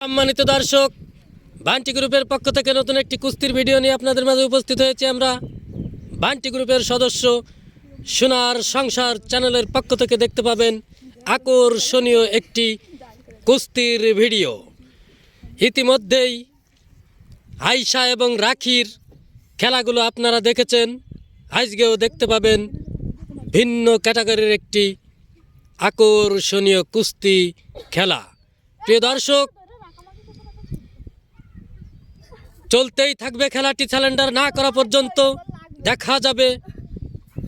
সম্মানিত দর্শক, বান্টি গ্রুপের পক্ষ থেকে নতুন একটি কুস্তির ভিডিও নিয়ে আপনাদের মাঝে উপস্থিত হয়েছে আমরা। বান্টি গ্রুপের সদস্য সোনার সংসার চ্যানেলের পক্ষ থেকে দেখতে পাবেন আকর্ষণীয় একটি কুস্তির ভিডিও। ইতিমধ্যেই আয়শা এবং রাখির খেলাগুলো আপনারা দেখেছেন। আজকেও দেখতে পাবেন ভিন্ন ক্যাটাগরির একটি আকর্ষণীয় কুস্তি খেলা। প্রিয় দর্শক চলতেই থাকবে খেলাটি স্যালেন্ডার না করা পর্যন্ত। দেখা যাবে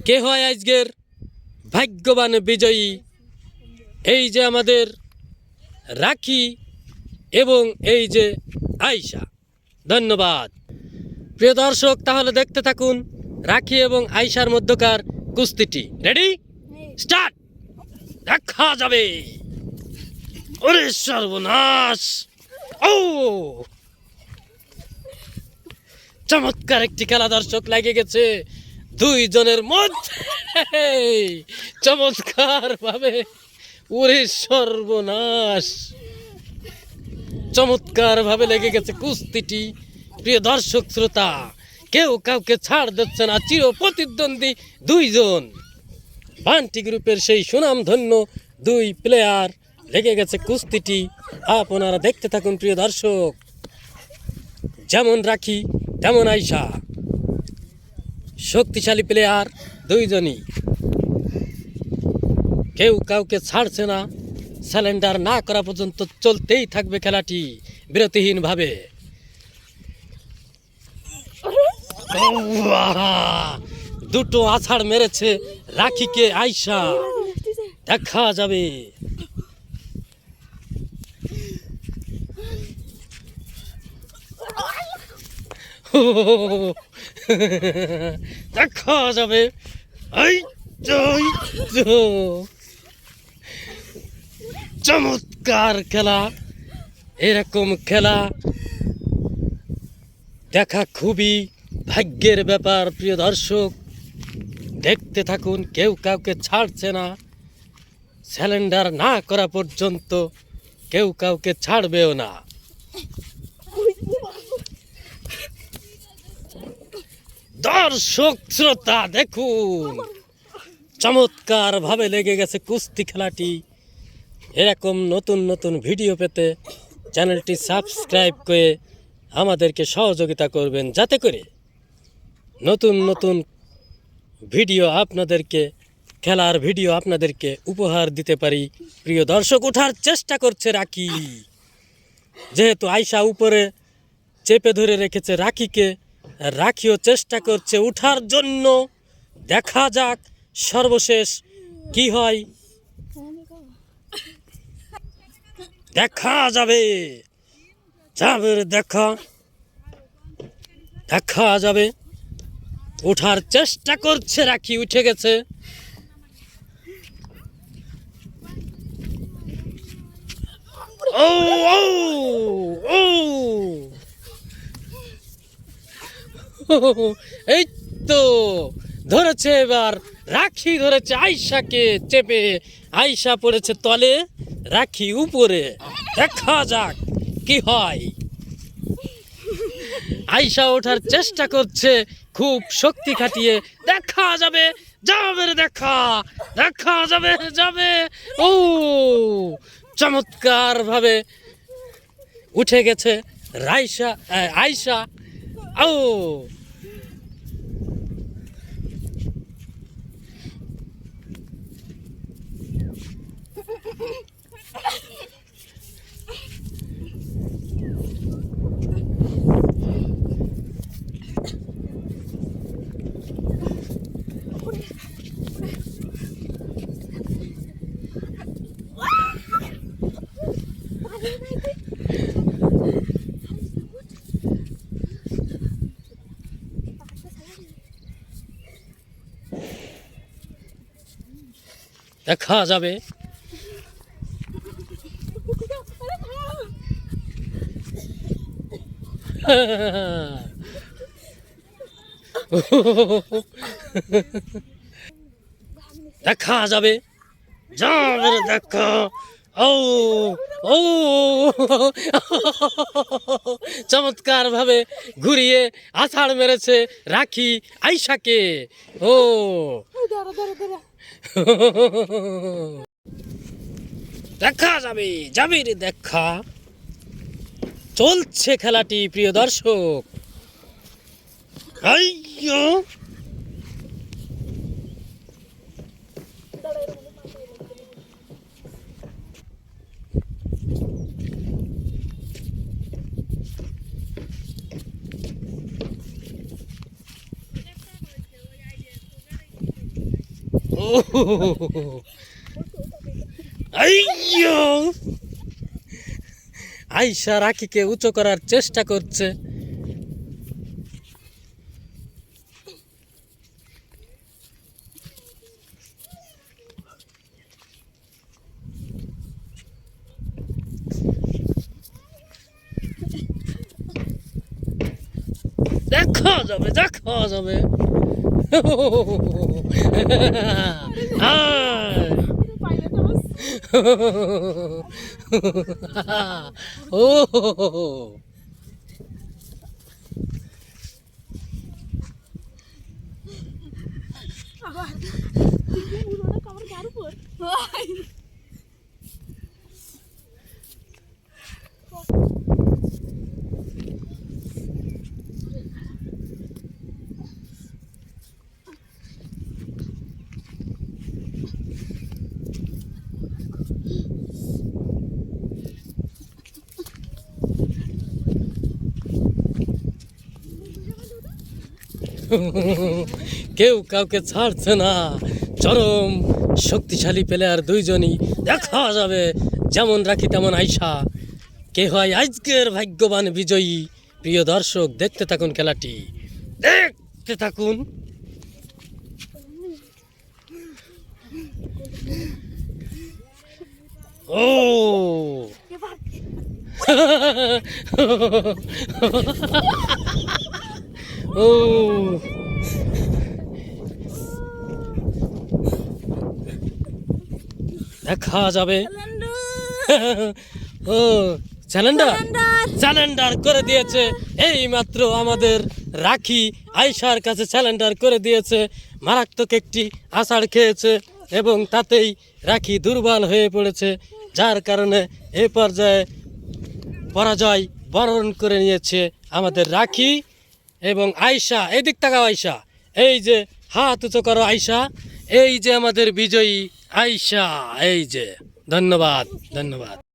কে হয় আজকের ভাগ্যবান বিজয়ী। এই যে আমাদের রাখি এবং এই যে আয়শা। ধন্যবাদ। প্রিয় দর্শক, তাহলে দেখতে থাকুন রাখি এবং আয়শার মধ্যকার কুস্তিটি। রেডি স্টার্ট দেখা যাবে। সর্বনাশ! ও! চমৎকার একটি খেলা দর্শক লাগে গেছে। দুইজনের মধ্যে। চমৎকার ভাবে ওরে সর্বনাশ। চমৎকার ভাবে লেগে গেছে কুস্তিটি। প্রিয় দর্শক, শ্রোতা, কেউ কাউকে ছাড় দিচ্ছে না চির প্রতিদ্বন্দ্বী দুইজন। বান্টি গ্রুপের সেই সুনামধন্য দুই প্লেয়ার লেগে গেছে কুস্তিটি। আপনারা দেখতে থাকুন, প্রিয় দর্শক। যেমন রাখি তেমন আইসা। শক্তিশালী প্লেয়ার দুইজনই। কেউ কাউকে ছাড়ছে না স্যালেন্ডার না করা পর্যন্ত চলতেই থাকবে খেলাটি বিরতিহীনভাবে। দুটো আছাড় মেরেছে রাখিকে আইসা। দেখা যাবে। দেখা যাবে। চমৎকার খেলা, এরকম খেলা। দেখা খুবই ভাগ্যের ব্যাপার, প্রিয় দর্শক। দেখতে থাকুন, কেউ কাউকে ছাড়ছে না। স্যালেন্ডার না করা পর্যন্ত কেউ কাউকে ছাড়বেও না। দর্শক শ্রোতা দেখুন চমৎকার ভাবে লেগে গেছে কুস্তি খেলাটি। এরকম নতুন নতুন ভিডিও পেতে চ্যানেলটি সাবস্ক্রাইব করে আমাদেরকে সহযোগিতা করবেন, যাতে করে নতুন নতুন ভিডিও আপনাদেরকে, খেলার ভিডিও আপনাদেরকে উপহার দিতে পারি। প্রিয় দর্শক, ওঠার চেষ্টা করছে রাখি। যেহেতু আয়সা উপরে চেপে ধরে রেখেছে রাখিকে রাখিও চেষ্টা করছে উঠার জন্য। দেখা যাক সর্বশেষ কি হয়। দেখা যাবে। যাবে দেখা। দেখা যাবে। ওঠার চেষ্টা করছে, রাখি উঠে গেছে। ও ও এই তো ধরেছে এবার, রাখি ধরেছে আয়সাকে চেপে আয়সা পড়েছে তলে, রাখি উপরে। দেখা যাক কি হয়। আয়সা ওঠার চেষ্টা করছে, খুব শক্তি খাটিয়ে। দেখা যাবে যাবে দেখা দেখা যাবে যাবে। ও চমৎকার ভাবে উঠে গেছে রাইসা আয়সা ও দেখা যাবে। দেখা যাবে। যাবে দেখা। ও চমৎকার ভাবে ঘুরিয়ে আষাঢ় মেরেছে রাখি আইসাকে ও। দেখা যাবে যাবে রে দেখা। চলছে খেলাটি, প্রিয় দর্শক। আইয়ো। আইয়ো আইসা রাখিকে উঁচু করার চেষ্টা করছে। দেখা যাবে দেখা যাবে। ও আবার। কেউ কাউকে ছাড়ছে না। চরম শক্তিশালী প্লেয়ার দুইজনই দেখা যাবে যেমন রাখি তেমন আইসা কে হয় আজকের ভাগ্যবান বিজয়ী? প্রিয় দর্শক দেখতে থাকুন খেলাটি। দেখতে থাকুন। ও! ও। দেখা যাবে। ও স্যালেন্ডার স্যালেন্ডার করে দিয়েছে। এই মাত্র আমাদের রাখি আয়সার কাছে স্যালেন্ডার করে দিয়েছে। মারাত্মক একটি আষাঢ় খেয়েছে এবং তাতেই রাখি দুর্বল হয়ে পড়েছে। যার কারণে এ পর্যায়ে পরাজয় বরণ করে নিয়েছে আমাদের রাখি। এবং আয়সা এই দিক আয়সা এই যে, হাত উঁচু করো আয়সা এই যে আমাদের বিজয়ী আয়সা এই যে। ধন্যবাদ ধন্যবাদ।